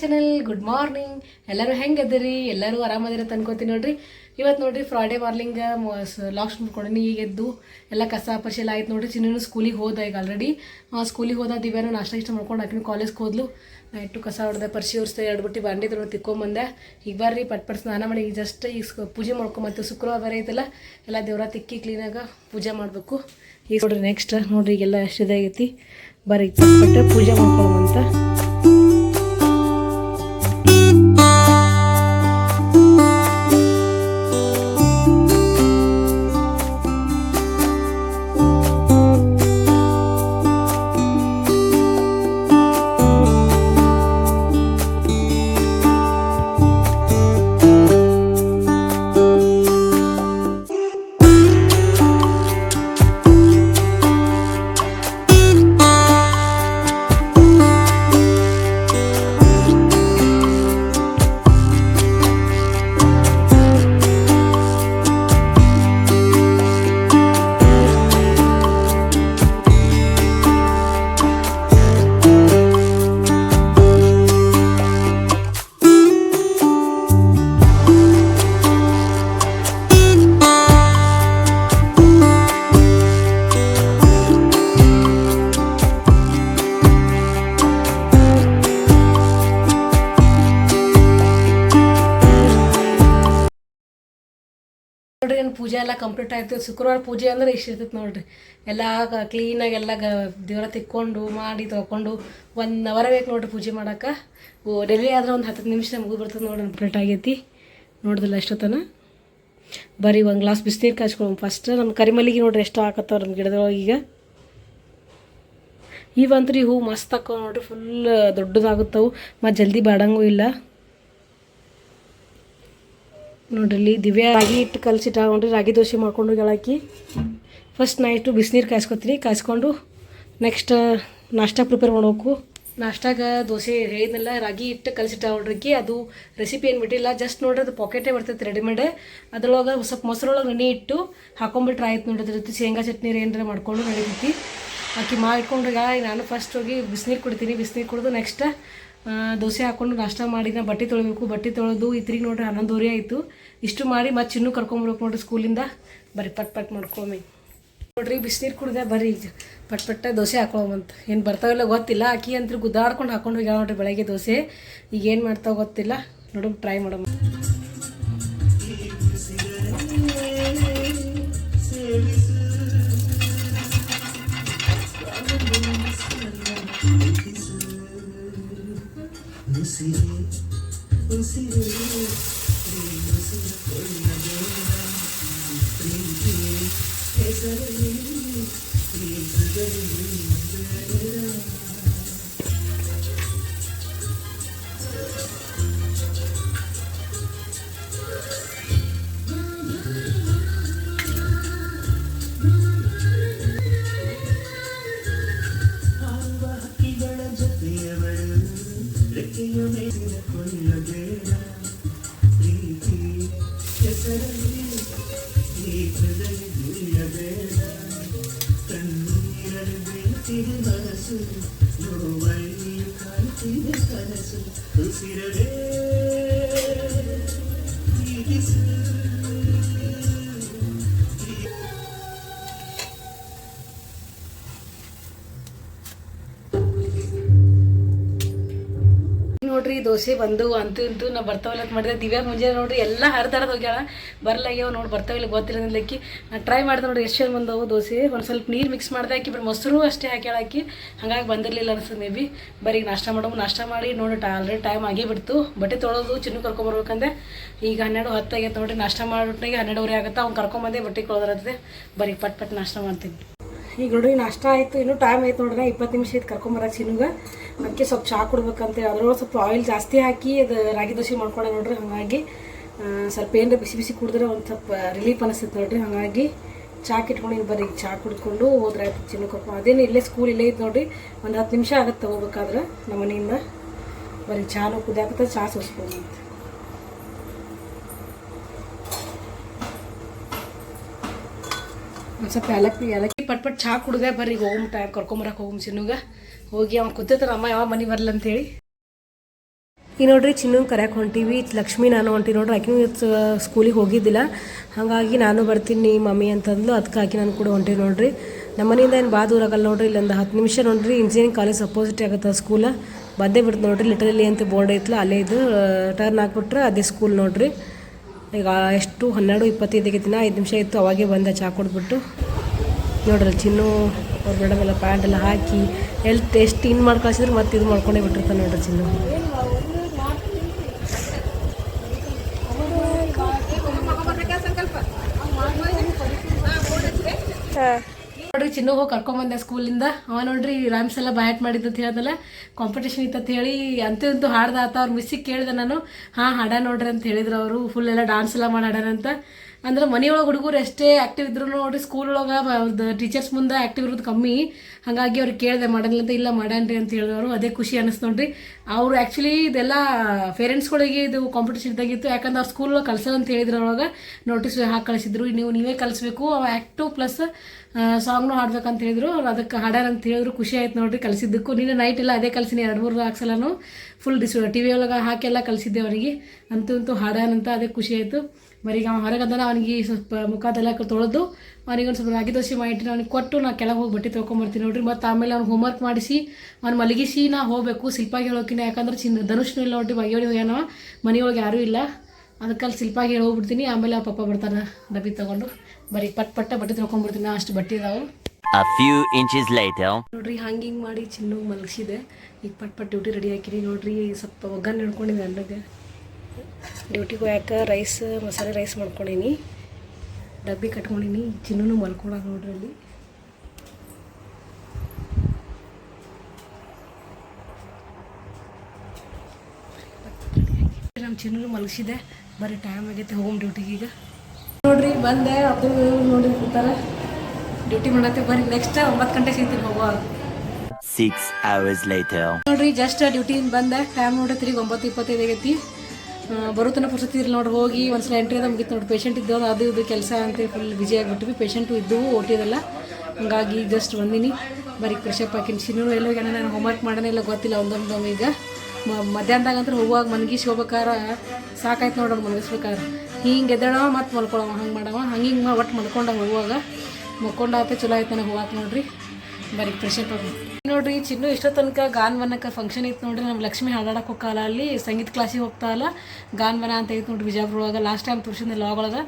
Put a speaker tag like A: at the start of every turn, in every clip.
A: Channel good morning ಎಲ್ಲರೂ ಹೆಂಗೆ ಅದರಿ? ಎಲ್ಲರೂ ಆರಾಮದಿರ ಅನ್ಕೋತೀನಿ ನೋಡ್ರಿ. ಇವತ್ತು ನೋಡ್ರಿ ಫ್ರೈಡೇ ಮಾರ್ನಿಂಗ್ ಲಾಕ್ಸ್ ಮಾಡ್ಕೊಂಡಿ ಈಗ ಎದ್ದು ಎಲ್ಲ ಕಸ ಪರ್ಶಿ ಎಲ್ಲ ಆಯ್ತು ನೋಡ್ರಿ. ಚಿನ್ನೂ ಸ್ಕೂಲಿಗೆ ಹೋದ ಈಗ ಆಲ್ರೆಡಿ ಸ್ಕೂಲಿಗೆ ಹೋದ ದಿವ್ಯಾನು ನಾಷ್ಟ ಇಷ್ಟ ಮಾಡ್ಕೊಂಡು ಹಾಕಿನ ಕಾಲೇಜ್ಗೆ ಹೋದ್ಲು. ನೈಟು ಕಸ ಹೊಡೆದ ಪರ್ಶಿ ಉರ್ಸ್ದೆ ಎರಡು ಬುಟ್ಟಿ ಬಾಂಡಿ ತೊಗೊಂಡು ತಿಕ್ಕೊಂಬಂದೆ. ಈಗ ಬರ್ರಿ, ಪಟ್ ಪಟ್ ಸ್ನಾನ ಮಾಡಿ. ಈಗ ಜಸ್ಟ್ ಈಗ ಪೂಜೆ ಮಾಡ್ಕೊಂಬತ್ತು ಶುಕ್ರವಾರ ಬೇರೆ ಐತಲ್ಲ, ಎಲ್ಲ ದೇವ್ರ ತಿಕ್ಕಿ ಕ್ಲೀನಾಗ ಪೂಜೆ ಮಾಡಬೇಕು. ಈಗ ನೋಡ್ರಿ ನೆಕ್ಸ್ಟ್ ನೋಡ್ರಿ ಈಗೆಲ್ಲ ಎಷ್ಟು ಆಗೈತಿ ಬರ್ರಿ ಪೂಜೆ ಮಾಡ್ಕೊಳ್ಳೋಮಂತ ನೋಡ್ರಿ, ಏನು ಪೂಜೆ ಎಲ್ಲ ಕಂಪ್ಲೀಟ್ ಆಯ್ತು. ಶುಕ್ರವಾರ ಪೂಜೆ ಅಂದ್ರೆ ಇಷ್ಟ ಇರ್ತೈತೆ ನೋಡ್ರಿ. ಎಲ್ಲ ಕ್ಲೀನಾಗಿ ಎಲ್ಲ ಗ ದೇವರ ತಿಕ್ಕೊಂಡು, ಮಾಡಿ ತೊಗೊಂಡು ಒನ್ ಅವರ್ ಬೇಕು ನೋಡ್ರಿ ಪೂಜೆ ಮಾಡಕ್ಕೆ. ಡೆಲಿ ಆದ್ರೆ ಒಂದು ಹತ್ತು ನಿಮಿಷ ಮುಗಿದು ಬರ್ತದೆ ನೋಡ್ರಿ ಕಂಪ್ಲೀಟ್ ಆಗೈತಿ. ನೋಡಿದಿಲ್ಲ ಎಷ್ಟೊತ್ತನ ಬರೀ ಒಂದು ಗ್ಲಾಸ್ ಬಿಸಿನೀರು ಕಾಯ್ಸ್ಕೊಳ್ಳೋಣ ಫಸ್ಟ್ ನಮ್ಮ ಕರಿಮಲ್ಲಿಗೆ ನೋಡ್ರಿ ಎಷ್ಟು ಹಾಕತ್ತವ ನಮ್ಮ ಗಿಡದೊಳಗೆ ಈಗ. ಇವಂತ್ರಿ ಹೂ ಮಸ್ತ್ ಹಾಕೋ ನೋಡ್ರಿ ಫುಲ್ ದೊಡ್ಡದಾಗುತ್ತವು. ಮತ್ತು ಜಲ್ದಿ ಬಾಡಂಗೂ ಇಲ್ಲ. ನೋಡ್ರಿ, ದಿವ್ಯ ರಾಗಿ ಹಿಟ್ಟು ಕಲಸಿಟ್ಟಾಕೊಂಡ್ರಿ ರಾಗಿ ದೋಸೆ ಮಾಡ್ಕೊಂಡು ಗೆಳಾಕಿ ಫಸ್ಟ್ ನೈಟು ಬಿಸಿನೀರು ಕಾಯಿಸ್ಕೊತೀನಿ ಕಾಯಿಸ್ಕೊಂಡು ನೆಕ್ಸ್ಟ್ ನಾಷ್ಟ ಪ್ರಿಪೇರ್ ಮಾಡ್ಬೇಕು. ನಾಷ್ಟಾಗ ದೋಸೆ ಹೇಳಿದ್ನಲ್ಲ, ರಾಗಿ ಹಿಟ್ಟು ಕಲಸಿಟ್ಟಾಕೊಂಡ್ರಿಕಿ ಅದು ರೆಸಿಪಿ ಏನು ಬಿಟ್ಟಿಲ್ಲ ಜಸ್ಟ್ ನೋಡ್ರಿ ಅದು ಪಾಕೆಟೇ ಬರ್ತೈತೆ ರೆಡಿಮೇಡ್ ಅದ್ರೊಳಗೆ ಸ್ವಲ್ಪ ಮೊಸರೊಳಗೆ ನೆನೆ ಇಟ್ಟು ಹಾಕೊಂಬಿಟ್ರೆ ಆಯ್ತು ಅದ್ರ ಜೊತೆ ಶೇಂಗಾ ಚಟ್ನಿ ಏನಾರ ಮಾಡ್ಕೊಂಡು ನಡೀತೈತಿ. ಆಕಿ ಮಾಡಿಕೊಂಡು ಈಗ ನಾನು ಫಸ್ಟ್ ಹೋಗಿ ಬಿಸಿನೀರು ಕುಡಿತೀನಿ, ಬಿಸಿನೀರು ಕುಡಿದು ನೆಕ್ಸ್ಟ್ ದೋಸೆ ಹಾಕೊಂಡು ನಾಷ್ಟ ಮಾಡಿ, ನಾ ಬಟ್ಟೆ ತೊಳಿಬೇಕು. ಬಟ್ಟೆ ತೊಳೆದು ಇತ್ರಿಗೆ ನೋಡ್ರಿ ಹನ್ನೊಂದುವರೆ ಆಯಿತು. ಇಷ್ಟು ಮಾಡಿ ಮತ್ತೆ ಇನ್ನೂ ಕರ್ಕೊಂಬರ್ಬೇಕು ನೋಡ್ರಿ ಸ್ಕೂಲಿಂದ. ಬರೀ ಪಟ್ ಪಟ್ ಮಾಡ್ಕೊಮಿ. ನೋಡ್ರಿ ಬಿಸಿನೀರು ಕುಡ್ದೆ ಬರೀ ಈಗ. ಪಟ್ ಪಟ್ಟ ದೋಸೆ ಹಾಕೊಳ್ಳೋಮಂತ ಏನು ಬರ್ತಾವಿಲ್ಲ ಗೊತ್ತಿಲ್ಲ. ಅಕ್ಕಿ ಅಂತ ಗುದ್ದಾಡ್ಕೊಂಡು ಹಾಕೊಂಡು ಹೋಗ್ಯಾಳ ನೋಡ್ರಿ ಬೆಳಗ್ಗೆ ದೋಸೆ. ಈಗ ಏನು ಮಾಡ್ತಾವೆ ಗೊತ್ತಿಲ್ಲ. ನೋಡಮ್ ಟ್ರೈ ಮಾಡಮ್ಮ ఉసిరి ఉసిరి ప్రేమ ప్రేమ കടത്തിൻ മനസ്സു വഴിയിൽ കടത്തിൻ്റെ കനസു ഉസിരവേ ನೋಡ್ರಿ, ದೋಸೆ ಬಂದು ಅಂತ ಇಂತೂ ನಾ ಬರ್ತಾವಲ್ಲ ಮಾಡಿದೆ ದಿವ್ಯಾ ಮುಂಜಾನೆ ನೋಡ್ರಿ, ಎಲ್ಲ ಹರಿದಾರದ ಹೋಗ್ಯಾಳ. ಬರ್ಲಾಗ್ಯಾವ ನೋಡಿ ಬರ್ತಾವಿಲ್ಲ ಗೊತ್ತಿಲ್ಲ ಅಂದ್ಲಕ್ಕಿ. ನಾ ಟ್ರೈ ಮಾಡಿದೆ ನೋಡ್ರಿ, ಎಷ್ಟು ಬಂದವು ದೋಸೆ. ಒಂದು ಸ್ವಲ್ಪ ನೀರು ಮಿಕ್ಸ್ ಮಾಡಿದೆ ಆಕಿ ಬರೀ ಮೊಸರು ಅಷ್ಟೇ ಹಾಕ್ಯಾಳ ಆಕಿ. ಹಂಗಾಗಿ ಬಂದಿರಲಿಲ್ಲ ಅನ್ಸುತ್ತೆ ಮೇ ಬಿ ಬರೀ ನಾಷ್ಟ ಮಾಡೋ ನಾಷ್ಟ ಮಾಡಿ ನೋಡಿ ಆಲ್ರೆಡಿ ಟೈಮ್ ಆಗೇ ಬಿಡ್ತು. ಬಟ್ಟೆ ತೊಳೋದು, ಚಿನ್ನು ಕರ್ಕೊಂಬರ್ಬೇಕಂದ್ರೆ ಈಗ ಹನ್ನೆರಡು ಹತ್ತಾಗೈತೆ ನೋಡ್ರಿ, ನಾಷ್ಟ ಮಾಡೋಟ್ನಾಗೆ ಹನ್ನೆರಡುವರೆ ಆಗುತ್ತೆ. ಅವ್ನು ಕರ್ಕೊಂಬಂದೆ ಬಟ್ಟೆ ತೊಳೆದ್ರತ್ತೆ ಬರೀ ಪಟ್ ಪಟ್ ನಾಷ್ಟ ಮಾಡ್ತೀನಿ. ಈಗ ನೋಡ್ರಿ, ನಾಷ್ಟ ಆಯಿತು, ಇನ್ನೂ ಟೈಮ್ ಆಯ್ತು ನೋಡ್ರಿ ಇಪ್ಪತ್ತು ನಿಮಿಷ ಆಯ್ತು ಕರ್ಕೊಂಬರಕ್ಕೆ ಚಿನ್ನುಗ ಅದಕ್ಕೆ ಸ್ವಲ್ಪ ಚಹಾ ಕೊಡ್ಬೇಕಂತ, ಅದ್ರೊಳಗೆ ಸ್ವಲ್ಪ ಆಯಿಲ್ ಜಾಸ್ತಿ ಹಾಕಿ, ಅದು ರಾಗಿ ದೋಸೆ ಮಾಡ್ಕೊಂಡೆ ನೋಡ್ರಿ, ಹಾಗಾಗಿ ಸ್ವಲ್ಪ ಏನಾರ ಬಿಸಿ ಬಿಸಿ ಕುಡಿದ್ರೆ ಒಂದು ಸ್ವಲ್ಪ ರಿಲೀಫ್ ಅನಿಸ್ತೈತೆ ನೋಡ್ರಿ, ಹಾಗಾಗಿ ಚಹಾ ಇಟ್ಕೊಂಡು ಬರೀ ಚಹಾ ಕುಡ್ಕೊಂಡು ಹೋದ್ರೆ ಆಯ್ತು ಚಿನ್ನು ಕರ್ಕೊಂಡು ಅದೇನು ಇಲ್ಲೇ ಸ್ಕೂಲ್ ಇಲ್ಲೇ ಐತೆ ನೋಡ್ರಿ, ಒಂದು ಹತ್ತು ನಿಮಿಷ ಆಗುತ್ತೆ ಹೋಗ್ಬೇಕಾದ್ರೆ, ನಮ್ಮ ಮನೆಯಿಂದ. ಬರೀ ಚಹಾನು ಕುದಿಯಾಕತ್ತ ಚಹಾ ಸೋಸ್ಬೋದು ಒಂದು ಸ್ವಲ್ಪ ಏಲಕ್ಕಿ ಏಲಕ್ಕಿ ಪಟ್ ಪಟ್ ಚಹಾ ಕುಡ್ದೆ ಬರ್ರಿ ಹೋಗಮ್ ಟೈಮ್ ಕರ್ಕೊಂಬರಕ್ಕೆ ಹೋಗಮ್ ಚಿನ್ನುಗ. ಹೋಗಿ ಅವ್ನು ಕೂತಿರ್ತಾನ, ಅಮ್ಮ ಯಾವಾಗ ಮನೆ ಬರಲ್ಲ ಅಂತೇಳಿ. ಈ ನೋಡ್ರಿ ಚಿನ್ನು ಕರೆಯಕ್ಕೆ ಹೊಂಟೀವಿ. ಲಕ್ಷ್ಮಿ ನಾನು ಹೊಂಟಿ ನೋಡ್ರಿ, ಆಕಿನೂ ಸ್ಕೂಲಿಗೆ ಹೋಗಿದ್ದಿಲ್ಲ. ಹಾಗಾಗಿ ನಾನು ಬರ್ತೀನಿ ಮಮ್ಮಿ ಅಂತಂದ್ಲು. ಅದಕ್ಕೆ ಆಕಿ ನಾನು ಕೂಡ ಹೊಂಟೀವಿ ನೋಡ್ರಿ. ನಮ್ಮ ಮನೆಯಿಂದ ಏನು ಭಾಳ ದೂರ ಆಗಲ್ಲ ನೋಡ್ರಿ, ಇಲ್ಲೊಂದು ಹತ್ತು ನಿಮಿಷ ನೋಡ್ರಿ. ಇಂಜಿನಿಯರಿಂಗ್ ಕಾಲೇಜ್ ಅಪೋಸಿಟ್ ಆಗುತ್ತೆ ಸ್ಕೂಲ ಬಂದೇ ಬಿಡ್ತು ನೋಡ್ರಿ ಲಿಟರಲಿ ಅಂತ ಬೋರ್ಡ್ ಐತ್ಲ ಅಲ್ಲೇ ಇದು ಟರ್ನ್ ಹಾಕ್ಬಿಟ್ರೆ ಅದೇ ಸ್ಕೂಲ್ ನೋಡ್ರಿ. ಈಗ ಎಷ್ಟು ಹನ್ನೆರಡು ಇಪ್ಪತ್ತೈದಕ್ಕೆ ದಿನ ಐದು ನಿಮಿಷ ಇತ್ತು, ಅವಾಗೇ ಬಂದ ಚಾ ಕೊಟ್ಬಿಟ್ಟು ನೋಡ್ರಿ ಚಿನ್ನು ಅವ್ರ ಮೇಡಮ್ ಎಲ್ಲ ಪ್ಯಾಂಟ್ ಎಲ್ಲ ಹಾಕಿ ಎಲ್ಲಿ ಎಷ್ಟು ಇನ್ ಮಾಡಿ ಕಳಿಸಿದ್ರೆ ಮತ್ತೆ ಇದು ಮಾಡ್ಕೊಂಡೇ ಬಿಟ್ಟಿರ್ತಾನೆ ನೋಡ್ರಿ ಚಿನ್ನು. ನೋಡ್ರಿ ಚಿನ್ನು ಹೋಗಿ ಕರ್ಕೊಂಬಂದೆ ಸ್ಕೂಲಿಂದ. ಅವ ನೋಡ್ರಿ ರಾಮ್ಸ್ ಎಲ್ಲ ಬ್ಯಾಟ್ ಅಂತ ಹೇಳ್ದಲ್ಲ ಕಾಂಪಿಟೇಷನ್ ಇತ್ತು ಅಂತ ಹೇಳಿ ಅಂತೂ ಹಾಡ್ದ ಆತ, ಅವ್ರ ಮಿಸ್ಸಿಗೆ ಕೇಳಿದೆ ನಾನು, ಹಾಂ ಹಾಡ ನೋಡ್ರಿ ಅಂತ ಹೇಳಿದ್ರು ಅವರು ಫುಲ್ ಎಲ್ಲ ಡಾನ್ಸ್ ಎಲ್ಲ ಮಾಡಿ ಹಾಡ್ಯಾರಂತ ಅಂದ್ರೆ ಮನೆಯೊಳಗೆ ಹುಡುಗರು ಎಷ್ಟೇ ಆ್ಯಕ್ಟಿವ್ ಇದ್ರು ನೋಡ್ರಿ ಸ್ಕೂಲ್ ಒಳಗೆ ಟೀಚರ್ಸ್ ಮುಂದೆ ಆ್ಯಕ್ಟಿವ್ ಇರೋದು ಕಮ್ಮಿ. ಹಾಗಾಗಿ ಅವ್ರಿಗೆ ಕೇಳಿದೆ ಮಾಡಲ್ಲ ಅಂತ, ಇಲ್ಲ ಮಾಡ್ಯಾನ್ರಿ ಅಂತ ಹೇಳಿದವರು. ಅದೇ ಖುಷಿ ಅನ್ನಿಸ್ತು ನೋಡ್ರಿ. ಅವರು ಆ್ಯಕ್ಚುಲಿ ಇದೆಲ್ಲ ಪೇರೆಂಟ್ಸ್ಗಳಿಗೆ ಇದು ಕಾಂಪಿಟೇಷನ್ ಇದ್ದಾಗಿತ್ತು. ಯಾಕಂದ್ರೆ ಅವ್ರು ಸ್ಕೂಲ್ ಕಳ್ಸಲ್ಲ ಅಂತ ಹೇಳಿದ್ರು ಅವಾಗ. ನೋಟಿಸ್ ಹಾಕಿ ಕಳಿಸಿದ್ರು. ನೀವು, ನೀವೇ ಕಲಿಸ್ಬೇಕು ಅವ ಆ್ಯಕ್ಟು ಪ್ಲಸ್ ಸಾಂಗ್ನು ಹಾಡ್ಬೇಕಂತ ಹೇಳಿದ್ರು. ಅವ್ರು ಅದಕ್ಕೆ ಹಾಡ್ಯಾರ ಅಂತ ಹೇಳಿದ್ರು. ಖುಷಿ ಆಯ್ತು ನೋಡ್ರಿ ಕಲಿಸಿದ್ದಕ್ಕೂ ನೀನು ನೈಟ್ ಎಲ್ಲ ಅದೇ ಕಲಿಸಿನಿ ಎರಡು, ಮೂರು ಹಾಕ್ಸಲನು ಫುಲ್ ಡಿಸ್ ಟಿ ವಿ ಒಳಗೆ ಹಾಕೆಲ್ಲ ಕಲಿಸಿದ್ದೆ ಅವರಿಗೆ. ಅಂತೂ ಅಂತೂ ಹಾಡ್ಯಾನಂತ ಅದೇ ಖುಷಿ ಆಯಿತು. ಬರೀ ಅವ್ನು ಹೊರಗೆ ಅಂದಾನ ಅವನಿಗೆ ಸ್ವಲ್ಪ ಮುಖದೆಲ್ಲ ತೊಳೆದು ಅವನಿಗೆ ಒಂದು ಸ್ವಲ್ಪ ರಾಗಿ ದೋಸೆ ಮಾಡಿಟ್ಟು ಅವ್ನಿಗೆ ಕೊಟ್ಟು ನಾ ಕೆಳಗೆ ಹೋಗಿ ಬಟ್ಟೆ ತೊಗೊಂಬರ್ತೀನಿ ನೋಡ್ರಿ. ಮತ್ತು ಆಮೇಲೆ ಅವ್ನು ಹೋಮ್ವರ್ಕ್ ಮಾಡಿಸಿ ಅವ್ನು ಮಲಗಿಸಿ ನಾ ಹೋಗಬೇಕು. ಶಿಲ್ಪಾಗಿ ಹೇಳೋಕಿನ ಯಾಕಂದ್ರೆ ಚಿನ್ನ ಧನುಷ್ನು ಇಲ್ಲ ನೋಡ್ರಿ ಬಗೆಹೊಡಿ ಹೋಗ್ಯಾನವ ಮನೆಯೊಳಗೆ ಯಾರೂ ಇಲ್ಲ. ಅದಕ್ಕೆ ಅಲ್ಲಿ ಶಿಲ್ಪಾಗಿ ಹೇಳಿ ಹೋಗ್ಬಿಡ್ತೀನಿ ಆಮೇಲೆ ಆ ಪಪ್ಪ ಬರ್ತಾನೆ ಡಬ್ಬಿ ತೊಗೊಂಡು. ಬರೀ ಪಟ್ ಪಟ್ಟ ಬಟ್ಟೆ ತೊಗೊಂಡ್ಬಿಡ್ತೀನಿ ಅಷ್ಟು ಬಟ್ಟೆ ಇದಾವೆ.
B: A few inches later.
A: ನೋಡ್ರಿ ಹಂಗೆ ಹಿಂಗೆ ಮಾಡಿ ಚಿನ್ನು ಮಲಗಿಸಿದೆ. ಈಗ ಪಟ್ ಪಟ್ ಡ್ಯೂಟಿ ರೆಡಿ ಹಾಕಿರಿ. ನೋಡ್ರಿ ಸ್ವಲ್ಪ ಒಗ್ಗರಣೆ ಹಿಡ್ಕೊಂಡಿದ್ದೆ ಅನ್ನಗೆ ಡ್ಯೂಟಿಗೆ ಹೋಗ್ಯಾಕೆ ರೈಸ್ ಮಸಾಲೆ ರೈಸ್ ಮಾಡ್ಕೊಂಡೀನಿ. ಡಬ್ಬಿ ಕಟ್ಕೊಂಡೀನಿ ಚಿನ್ನೂ ಮಲ್ಕೊಳಕ್ಕೆ ನೋಡ್ರಿ ಅಲ್ಲಿ. ನಮ್ಮ ಚಿನ್ನೂ ಮಲಗಿಸಿದೆ ಬರೀ ಟೈಮ್ ಆಗೈತೆ ಹೋಮ್ ಡ್ಯೂಟಿಗೆ ಈಗ. ನೋಡ್ರಿ ಬಂದೆ ಅದು ನೋಡಿ ಕೂತಾರ. ಡ್ಯೂಟಿ ಮಾಡತ್ತೆ ಬರ್ರಿ ನೆಕ್ಸ್ಟ್ ಒಂಬತ್ತು ಗಂಟೆ ಸಿಗ್ತೀನಿ ಹೋಗುವಾಗ
B: ಸಿಕ್ಸ್ hours ಲೈಟ್
A: ನೋಡ್ರಿ ಜಸ್ಟ್ ಡ್ಯೂಟಿಯಿಂದ ಬಂದೆ. ಟೈಮ್ ನೋಡ್ರಿ ತಿರುಗಿ ಒಂಬತ್ತು ಇಪ್ಪತ್ತೈದು ಆಗೈತಿ. ಬರುತ್ತನ ಪುರ್ಸತಿ ಇರಲಿ ನೋಡಿ ಹೋಗಿ ಒಂದು ಸಲ ಎಂಟ್ರಿ ಅದ ಮುಗಿತು ನೋಡಿ ಪೇಷಂಟ್ ಇದ್ದವ್ರು ಅದು ಇದು ಕೆಲಸ ಅಂತ ಫುಲ್ ಬಿಜಿ ಆಗಿಬಿಟ್ವಿ. ಪೇಷಂಟು ಇದ್ದವು, ಓಟಿದಲ್ಲ. ಹಂಗಾಗಿ ಜಸ್ಟ್ ಬಂದೀನಿ. ಬರೀ ಫ್ರೆಶಪ್ ಹಾಕಿನಿ ಚಿನ್ನು ಎಲ್ಲ ಏನೋ ನಾನು ಹೋಮ್ವರ್ಕ್ ಮಾಡೋಣ ಇಲ್ಲ ಗೊತ್ತಿಲ್ಲ ಒಂದೊಂದು ಈಗ. ಮ- ಮಧ್ಯಾಹ್ನದಾಗ ಅಂದ್ರೆ ಹೋಗುವಾಗ ಮನ್ಗಿಸಿ ಹೋಗ್ಬೇಕಾರ. ಸಾಕಾಯ್ತು ನೋಡಿ ಮಲಗಿಸ್ಬೇಕಾದ್ರೆ ಹಿಂಗೆ ಎದ್ದೇಳವ, ಮತ್ತು ಮಲ್ಕೊಳವ, ಹಂಗೆ ಮಾಡವ. ಹಂಗೆ ಹಿಂಗೆ ಒಟ್ಟು ಮಲ್ಕೊಂಡವ ಹೋಗುವಾಗ ಮಲ್ಕೊಂಡಾತ ಚಲೋ ಆಯ್ತು ನನಗೆ ಹೋಗಾಕ ನೋಡ್ರಿ. ಬರೀ ಫ್ರೆಶಪ್ ಆಗಿ ನೋಡ್ರಿ ಚಿನ್ನು ಇಷ್ಟೋ ತನಕ ಗಾನ್ ವನಕ್ಕೆ ಫಂಕ್ಷನ್ ಇತ್ತು ನೋಡ್ರಿ ನಮ್ಮ ಲಕ್ಷ್ಮಿ ಹಾಡಾಡಕ್ಕೆ ಹೋಗಲ್ಲ ಅಲ್ಲಿ ಸಂಗೀತ ಕ್ಲಾಸಿಗೆ ಹೋಗ್ತಾವಲ್ಲ ಗಾನ್ ವನ ಅಂತ ಐತೆ ನೋಡ್ರಿ ಬಿಜಾಪುರ ಒಳಗೆ ಲಾಸ್ಟ್ ಟೈಮ್ ತೋರಿಸಿದ್ದೆ ಲಾಗ್ ಒಳಗೆ.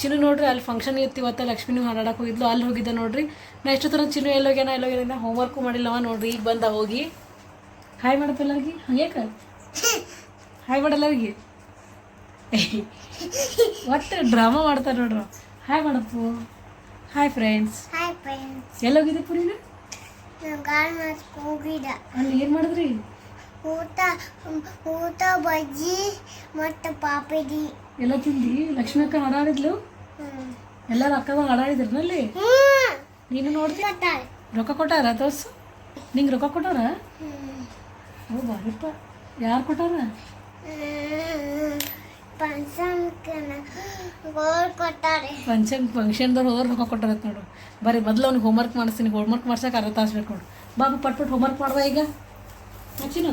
A: ಚಿನ್ನು ನೋಡ್ರಿ ಅಲ್ಲಿ ಫಂಕ್ಷನ್ ಇತ್ತು ಇವತ್ತು ಲಕ್ಷ್ಮಿನೂ ಹಾಡಾಡಕ್ಕೆ ಹೋಗಿದ್ಲು ಅಲ್ಲಿ ಹೋಗಿದ್ದೆ ನೋಡ್ರಿ. ನಾ ಎಷ್ಟೋ ತನಕ ಚಿನ್ನು ಎಲ್ಲೋಗ್ಯಾನ ಎಲ್ಲೋಗ್ಯಾನ ಹೋಮ್ವರ್ಕು ಮಾಡಿಲ್ಲವ ನೋಡ್ರಿ ಈಗ ಬಂದ ಹೋಗಿ. ಹಾಯ್ ಮಾಡಪ್ಪ ಎಲ್ಲರಿಗೆ ಹಂಗೇಕ ಹಾಯ್ ಮಾಡಲ್ಲರಿಗೆ ಒಟ್ಟು ಡ್ರಾಮಾ ಮಾಡ್ತಾರೆ ನೋಡ್ರಿ. ಹಾಯ್ ಮಾಡಪ್ಪು ಹಾಯ್ ಫ್ರೆಂಡ್ಸ್
C: ಹಾಯ್ ಫ್ರೆಂಡ್ಸ್
A: ಎಲ್ಲೋಗಿದೆ ಪುರಿನ
C: ಹೋಗಿದ್ದ
A: ಅಲ್ಲಿ ಏನು ಮಾಡಿದ್ರಿ?
C: ಊಟ ಊಟ ಬಜ್ಜಿ ಮತ್ತು ಪಾಪಿಡಿ.
A: ಎಲ್ಲ ತಿಂದಿ? ಲಕ್ಷ್ಮಿ ಅಕ್ಕ ಹಾಡಾಡಿದ್ಲು. ಎಲ್ಲರೂ ಅಕ್ಕದ ಹಾಡಾಡಿದ್ರಲ್ಲಿ
C: ಹ್ಮ್.
A: ನೀನು ನೋಡ್ತಿ. ರೊಕ್ಕ ಕೊಟ್ಟಾರ ತೋರ್ಸು. ನಿಂಗೆ ರೊಕ್ಕ ಕೊಟ್ಟಾರ. ಓ ಬಾರಿಪ್ಪ. ಯಾರು ಕೊಟ್ಟಾರ
C: ಹ್ಮ್. ಪಂಚಮಕನ ಗೋಲ್ ಕೊಟ್ಟಾರೆ
A: ಫಂಕ್ಷನ್ ಫಂಕ್ಷನ್ದವ್ರು ಹೋದ್ರೆ ರೊಕ್ಕ ಕೊಟ್ಟಾರ ನೋಡು. ಬರೀ ಮೊದಲು ಅವ್ನಿಗೆ ಹೋಮ್ವರ್ಕ್ ಮಾಡಿಸ್ತೀನಿ. ಹೋಮ್ವರ್ಕ್ ಮಾಡ್ಸಕ್ಕೆ ಅರ್ಧ ತಾಸು ಬೇಕು ನೋಡು. ಬಾಬು ಪಟ್ ಹೋಮ್ವರ್ಕ್ ಮಾಡ್ದ ಈಗ? ಹಚ್ಚಿನ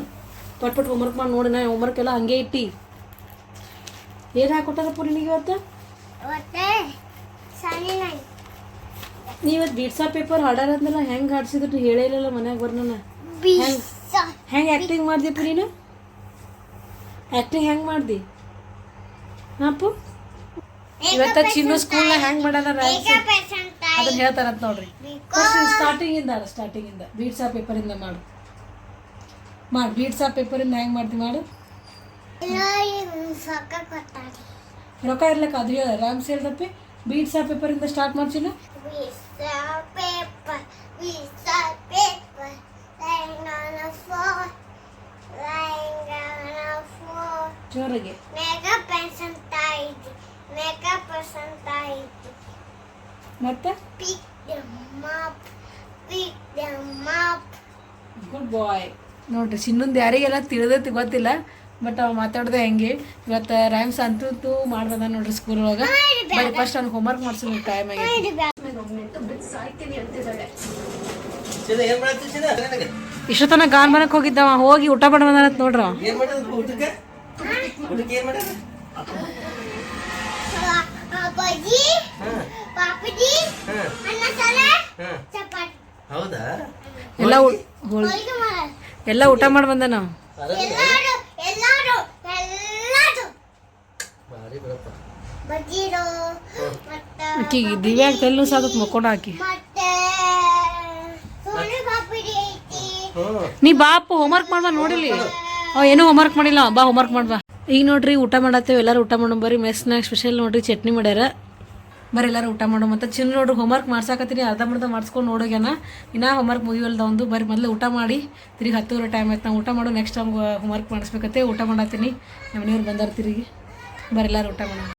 A: ಪಟ್ಪಟ್ಟು ಹೋಮ್ ಹೋಮ್ವರ್ಕ್ ಮಾಡಿ ನೋಡಿ ನಾ ಹೋಮ್ವರ್ಕ್ ಎಲ್ಲ ಹಂಗೆ ಇಟ್ಟಿ. ಏನು ಹಾಕೊಟ್ಟಾರ ನಿನಗೆ ಇವತ್ತು? ನೀವತ್ತು ಬೀಡ್ಸಾ ಪೇಪರ್ ಹಾಡಾರಂದಲ್ಲ ಹೆಂಗೆ ಹಾಡ್ಸಿದ್ರು ಹೇಳೇ ಇಲ್ಲಲ್ಲ ಮನ್ಯಾಗ ಬರ್ನ ಹೆಂಗೆ ಆ್ಯಕ್ಟಿಂಗ್ ಮಾಡ್ದಿ ನೀನು ಆ್ಯಕ್ಟಿಂಗ್ ಹೆಂಗೆ ಮಾಡ್ದಿ? ಹಾಪು? ಇವತ್ತ ಚಿನ್ನು ಸ್ಕೂಲ್ನ ಹೆಂಗೆ
C: ಪರ್ಸೆಂಟ್
A: ಅದನ್ನ ಹೇಳ್ತಾರಂತ ನೋಡ್ರಿ. ಸ್ಟಾರ್ಟಿಂಗಿಂದ ಸ್ಟಾರ್ಟಿಂಗಿಂದ ಪೇಪರ್ ಇಂದ ಮಾಡು. ಮಾಡಿ ಆಫ್ ಪೇಪರಿಂದ ಹೆಂಗೆ ಮಾಡ್ತಿ ಮಾಡು.
C: ಸೊಕ್ಕ ಕೊಟ್ಟಾರೆ
A: ರೊಕ್ಕ ಇರ್ಲಕ್ಕ ಅದು ಹೇಳ. ರಾಮ್ಸ್ ಹೇಳ್ದಪ್ಪಿ ಬೀಟ್ಸ್
C: ಬಿಸ ಪೇಪರ್ ಇಂದ ಸ್ಟಾರ್ಟ್ ಲೈನ್ ಜೋರಿಗೆ. ಮೆಗಾ ಫ್ಲೋರ್ ತಾಯಿ ಆನ್ ಪರ್ಸೆಂಟೈಜ್
A: ಮತ್ತೆ?
C: Pick them up pick them up
A: good bye ನೋಡ್ರಿ ಇನ್ನೊಂದು ಯಾರಿಗೆಲ್ಲ ತಿಳಿದೈತಿ ಗೊತ್ತಿಲ್ಲ ಬಟ್ ಅವ ಮಾತಾಡ್ದೆ ಹೆಂಗೆ. ಇವತ್ತು ರ್ಯಾಮ್ಸ್ ಅಂತೂ ಮಾಡ್ಬೋದ ನೋಡ್ರಿ ಸ್ಕೂಲ್ ಒಳಗೆ. ಬರೀ ಫಸ್ಟ್ ಅವ್ನಿಗೆ ಹೋಮ್ವರ್ಕ್ ಮಾಡ್ಸೋದು ಟೈಮ್ ಆಗೈತಿ ಇಷ್ಟೊತ್ತನ ಗಾನ್ ಬನಕ್ ಹೋಗಿದ್ದವ ಹೋಗಿ ಊಟ ಮಾಡಿ ಬಂದಾನಂತ ನೋಡ್ರಿ
C: ಬಜ್ಜಿ ಪಾಪಡಿ
D: ಹಾಂ.
C: ಅನ್ನ ಸಾರ
D: ಹಾಂ.
C: ಚಪಾತಿ.
D: ಹೌದಾ?
A: ಎಲ್ಲ ಎಲ್ಲ ಊಟ ಮಾಡಿ ಬಂದ ನಾವು
C: ಎಲ್ಲಾರು ಎಲ್ಲಾರು ಎಲ್ಲಾರು.
D: ಭಾರಿ ಬಿಡಪ್ಪ
C: ಬಜ್ಜಿರು ಮತ್ತೆ
A: ದಿವ್ಯಾಗ ತೆಲ್ಲು ಸಾಕತ್ ಮಕ್ಕೊಂಡು ಹಾಕಿ
C: ಮತ್ತೆ ಸೋನು ಪಾಪಡಿ
A: ನೀ ಬಾಪು ಹೋಮ್ವರ್ಕ್ ಮಾಡ್ಬಾ ನೋಡಿಲಿ ಅವ ಏನೂ ಹೋಮ್ವರ್ಕ್ ಮಾಡಿಲ್ಲ ಬಾ ಹೋಮ್ವರ್ಕ್ ಮಾಡ್ಬಾ. ಈಗ ನೋಡ್ರಿ ಊಟ ಮಾಡತ್ತೇವೆ, ಎಲ್ಲರೂ ಊಟ ಮಾಡೋಣ ಬರ್ರಿ. ಮೆಸ್ನಾಗ ಸ್ಪೆಷಲ್ ನೋಡ್ರಿ, ಚಟ್ನಿ ಮಾಡ್ಯಾರ. ಬರ್ರಿ ಎಲ್ಲರೂ ಊಟ ಮಾಡೋ ಮತ್ತೆ ಚಿನ್ನ ನೋಡ್ರಿ ಹೋಮ್ವರ್ಕ್ ಮಾಡ್ಸಾಕತ್ತೀನಿ. ಅರ್ಧ ಮುರ್ಧ ಮಾಡ್ಸ್ಕೊಂಡು ನೋಡೋಗ್ಯಾನ. ಇನ್ನೂ ಹೋಮ್ವರ್ಕ್ ಮುಗಿವಲ್ದ ಒಂದು. ಬರ್ರಿ ಮೊದಲು ಊಟ ಮಾಡಿ. ತಿರುಗಿ ಹತ್ತುವರೆ ಟೈಮ್ ಆಯ್ತು. ನಾವು ಊಟ ಮಾಡೋ ನೆಕ್ಸ್ಟ್ ಟೈಮ್ ಹೋಮ್ವರ್ಕ್ ಮಾಡಿಸ್ಬೇಕತ್ತೆ ಊಟ ಮಾಡತ್ತೀನಿ. ನಮ್ಮ ಮನೆಯವ್ರು ಬಂದಾರ ತಿರುಗಿ. ಬರ್ರಿ ಎಲ್ಲರೂ ಊಟ ಮಾಡೋಣ.